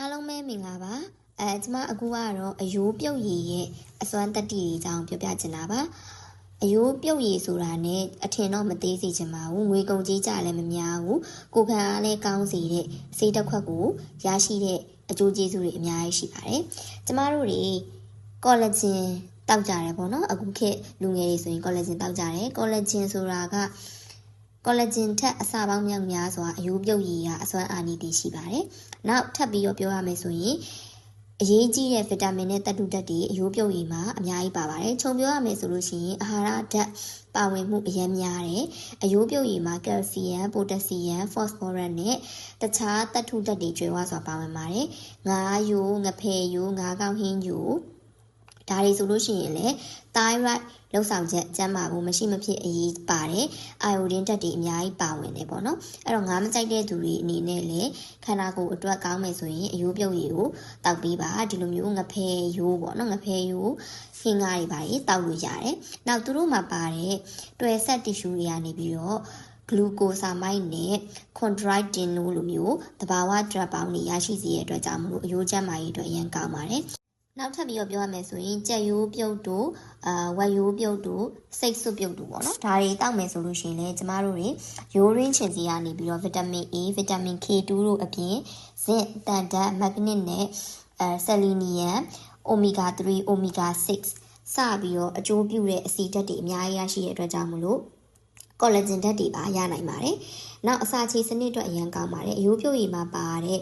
အားလုံးပဲမင်္ဂလာပါအဲကျမအခုကတော့အယိုးပြုတ်ရည်ရဲ့အစွမ်းတက်တီတွေအကြောင်းပြောပြချင်တာပါအယိုးပြုတ်ရည်ဆိုတာနဲ့အထင်တော့မသေးစေချင်ပါဘူးငွေကုန်ကြီးကြလည်းမများဘူးကိုခံအားလည်းကောင်းစေတဲ့စေးတစ်ခွက်ကိုရရှိတဲ့အကျိုးကျေးဇူးတွေအများကြီးရှိပါတယ်ကျမတို့တွေကောလာဂျင်တောက်ကြတယ်ပေါ့နော်အခုခေတ်လူငယ်တွေဆိုရင်ကောလာဂျင်တောက်ကြတယ်ကောလာဂျင်ဆိုတာက ကောလာဂျင်ထက်အစာပေါင်းများများစွာအယိုးပြုတ်ရည်ကအစွမ်းအာနိသင်ရှိပါတယ်။နောက်ထပ်ပြီးတော့ပြောရမယ်ဆိုရင်အရေးကြီးတဲ့ဗီတာမင်နဲ့သတ္တုဓာတ်တွေအယိုးပြုတ်ရည်မှာအများကြီးပါပါတယ်။ခြုံပြောရမယ်ဆိုလို့ရှိရင်အာဟာရဓာတ်ပါဝင်မှုအများများတယ်။အယိုးပြုတ်ရည်မှာကယ်လ်ဆီယမ်၊ပိုတက်ဆီယမ်၊ဖော့စဖောရတ်နဲ့တခြားသတ္တုဓာတ်တွေကျွဲဝစွာပါဝင်ပါတယ်။ငါးယိုး၊ငဖယ်ယိုး၊ငါးကောင်းဟင်းယိုး ဒါတွေဆိုလို့ရှိရင်လည်း thyroid လောက်ဆောင်ချက်ကျန်းမာဖို့မရှိမဖြစ်အရေးပါတယ်။ iodine ဓာတ်တွေအများကြီးပါဝင်တယ်ပေါ့နော်။အဲ့တော့ငါးမကြိုက်တဲ့သူတွေအနေနဲ့လည်းခန္ဓာကိုယ်အတွက်ကောင်းမယ်ဆိုရင်အယိုးပြုတ်ရည်ကိုတောက်ပေးပါဒီလိုမျိုးငဖယ်ရိုးပေါ့နော်ငဖယ်ရိုးဟင်းကားတွေပါရေးတောက်လို့ရတယ်။နောက်သူတို့မှာပါတဲ့တွယ်ဆက်တီရှူတွေကနေပြီးတော့ဂလူကိုဆာမိုက်နဲ့ chondroitin လို့လိုမျိုးတဘာဝ drug ပေါင်းတွေရရှိစေတဲ့အတွက်ကြောင့်မလို့အယိုးကျန်းမာရေးအတွက်အရင်ကောင်းပါတယ် နောက်ထပ်ပြီးတော့ပြောရမယ်ဆိုရင်ကြက်ရိုးပြုတ်တို့အာဝက်ရိုးပြုတ်တို့စိတ်ဆွပြုတ်တို့ပေါ့နော်ဒါတွေတောက်မယ်ဆိုလို့ရှိရင်လည်းကျမတို့တွေရိုးရင်းချင်စီကနေပြီးတော့ဗီတာမင် A ဗီတာမင် K2 တို့အပြင်ဇင့်တန်ဓာတ်မက်ဂနစ်နဲ့အဲဆယ်လီနီယမ်အိုမီဂါ3အိုမီဂါ6စပြီးတော့အကျိုးပြုတဲ့အဆီဓာတ်တွေအများကြီးရရှိတဲ့အတွက်ကြောင့်မလို့ကောလာဂျင်ဓာတ်တွေပါရနိုင်ပါတယ်။နောက်အစာချေစနစ်အတွက်အရင်ကောင်းပါတယ်။အယိုးပြုတ်ရည်မှာပါတဲ့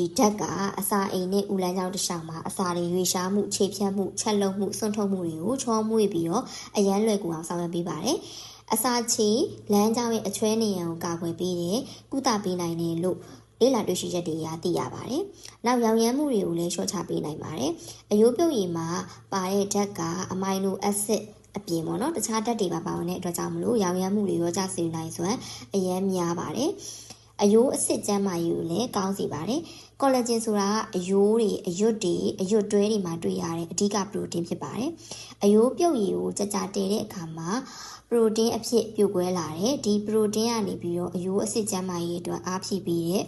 ဒီဓာတ်ကအစာအိမ်နဲ့ဥလန်းကြောင်းတစ်လျှောက်မှာအစာတွေရွေရှားမှုခြေဖြတ်မှုချက်လုံမှုစွန့်ထုတ်မှုတွေကိုချောမွေ့ပြီးတော့အရန်လွယ်ကူအောင်ဆောင်ရွက်ပေးပါတယ်။အစာချေလမ်းကြောင်းရဲ့အချွဲနေရန်ကိုကာကွယ်ပေးတယ်ကုသပေးနိုင်တယ်လို့လေးလာတွေ့ရှိချက်တွေအရသိရပါတယ်။နောက်ရောင်ရမ်းမှုတွေကိုလည်းလျှော့ချပေးနိုင်ပါတယ်။အယိုးပြုတ်ရည်မှာပါတဲ့ဓာတ်ကအမိုင်နိုအက်ဆစ်အပြင်ပေါ့နော်တခြားဓာတ်တွေပါပါဝင်တဲ့အတွက်ကြောင့်မလို့ရောင်ရမ်းမှုတွေရောကြစေနိုင်စွမ်းအရန်များပါတယ်။ အယိုးအစ်စ်ကျန်းမာရေးကိုလည်းကောင်းစေပါတယ်။ကောလာဂျင်ဆိုတာကအယိုးတွေအရွတ်တွေအရွတ်တွဲတွေမှာတွေ့ရတဲ့အဓိကပရိုတင်းဖြစ်ပါတယ်။အယိုးပြုတ်ရည်ကိုကြကြတည်တဲ့အခါမှာပရိုတင်းအဖြစ်ပြုတ်ကွဲလာတယ်။ဒီပရိုတင်းကနေပြီးတော့အယိုးအစ်စ်ကျန်းမာရေးအတွက်အားဖြည့်ပြီးတဲ့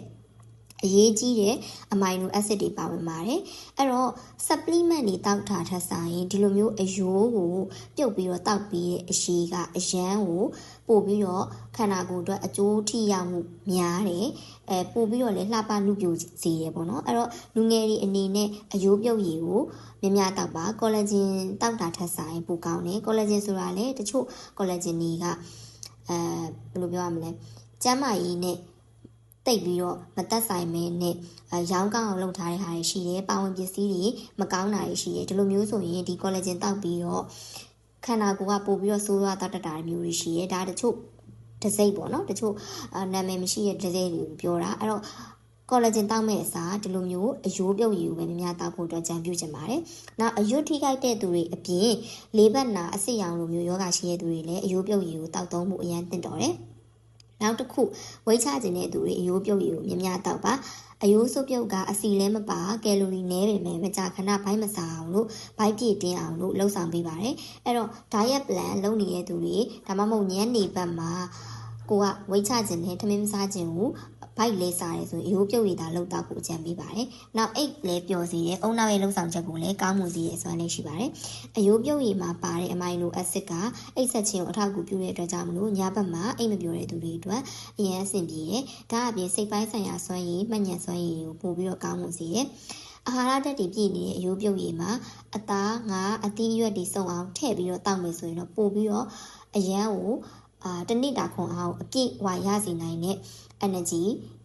အရေးကြီးတဲ့အမိုင်နိုအက်ဆစ်တွေပါဝင်ပါတယ်အဲ့တော့ supplement တွေတောက်တာထက်ဆိုင်ဒီလိုမျိုးအယိုးကိုပြုတ်ပြီးတော့တောက်ပြီးတဲ့အရှိကအရန်ကိုပို့ပြီးတော့ခန္ဓာကိုယ်အတွက်အကျိုးထိရောက်မှုများတယ်အဲပို့ပြီးတော့လည်းလှပလူပြိုစေတယ်ပေါ့နော်အဲ့တော့လူငယ်တွေအနေနဲ့အယိုးပြုတ်ရည်ကိုများများတောက်ပါကောလာဂျင်တောက်တာထက်ဆိုင်ပိုကောင်းတယ်ကောလာဂျင်ဆိုတာလည်းတချို့ကောလာဂျင်တွေကအဲဘယ်လိုပြောရမလဲကျန်းမာရေးနဲ့ တိတ်ပြီးတော့မသက်ဆိုင်မဲနဲ့ရောင်းကောင်းအောင်လုပ်ထားတဲ့ဟာတွေရှိတယ်ပါဝင်ပစ္စည်းတွေမကောင်းတာတွေရှိတယ်ဒီလိုမျိုးဆိုရင်ဒီ collagen တောက်ပြီးတော့ခန္ဓာကိုယ်ကပို့ပြီးတော့ဆိုးရွားတတ်တာမျိုးတွေရှိရဲဒါတချို့ဒစိမ့်ပေါ့နော်တချို့နာမည်မရှိတဲ့ဒစိမ့်တွေကိုပြောတာအဲ့တော့ collagen တောက်မဲ့အစားဒီလိုမျိုးအယိုးပြုတ်ရည်ကိုပဲများများတောက်ဖို့အတွက်ကြံပြုချင်ပါတယ်။နောက်အယွတ်ထိခိုက်တဲ့သူတွေအပြင်လေးဘက်နာအစစ်ရောင်လိုမျိုးယောဂရှိတဲ့သူတွေလည်းအယိုးပြုတ်ရည်ကိုတောက်သုံးမှုအရန်သင့်တော်တယ်။ နောက်တစ်ခုဝိတ်ချခြင်းတဲ့သူတွေအယိုးပြုတ်ရည်ကိုမြများတောက်ပါအယိုးစုပ်ပြုတ်ကအစီလဲမပါကယ်လိုရီနည်းပေမဲ့မကြာခဏဘိုက်မစားအောင်လို့ဘိုက်ပြည့်တင်းအောင်လို့လှုပ်ဆောင်ပေးပါတယ်အဲ့တော့ diet plan လုပ်နေတဲ့သူတွေဒါမှမဟုတ်ညနေဘက်မှာ ကိုကဝိတ်ချခြင်းနဲ့ထမင်းမစားခြင်းကိုဘိုက်လေးစားရဲဆိုရင်အယိုးပြုတ်ရည်သာလောက်တော့ကိုအကြံပေးပါတယ်။နောက်အိတ်လည်းပျော်စေတယ်။အုံနောက်ရဲ့လှုပ်ဆောင်ချက်ကိုလည်းကောင်းမှုစေရဲဆိုတာလည်းရှိပါတယ်။အယိုးပြုတ်ရည်မှာပါတဲ့အမိုင်နိုအက်ဆစ်ကအိတ်ဆက်ခြင်းကိုအထောက်အကူပြုတဲ့အတွက်ကြောင့်မလို့ညဘက်မှာအိတ်မပျော်တဲ့သူတွေအတွက်အရင်အဆင်ပြေတယ်။ဒါအပြင်စိတ်ပိုင်းဆိုင်ရာစွမ်းရည်မှတ်ဉာဏ်စွမ်းရည်ကိုပို့ပြီးတော့ကောင်းမှုစေတယ်။အာဟာရဓာတ်တွေပြည့်နေတဲ့အယိုးပြုတ်ရည်မှာအသားငါအသီးရွက်တွေစုံအောင်ထည့်ပြီးတော့တောက်မယ်ဆိုရင်တော့ပို့ပြီးတော့အရန်ကို အာတနစ်တာခွန်အားကိုအပြည့်ဝရစေနိုင်တဲ့ energy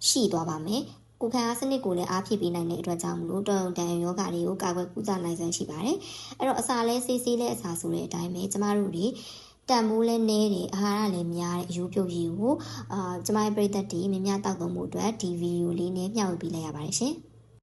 ရှိသွားပါမယ်။ကိုယ်ခံအားစနစ်ကိုလည်းအားဖြည့်ပေးနိုင်တဲ့အတွက်ကြောင့်မလို့တော်ရုံတန်ယောဂတွေကိုကာကွယ်ကုသနိုင်စွမ်းရှိပါတယ်။အဲ့တော့အစာလဲဆေးဆေးလဲအစာဆိုတဲ့အတိုင်းပဲကျမတို့တွေတန်မိုးလဲနဲတယ်အာဟာရလည်းများတယ်အယိုးပြုတ်ရည်ကိုအာကျမရဲ့ပရိသတ်တွေမြင်များတောက်သုံးမှုအတွက်ဒီဗီဒီယိုလေးနဲ့မျှဝေပေးလိုက်ရပါတယ်ရှင်။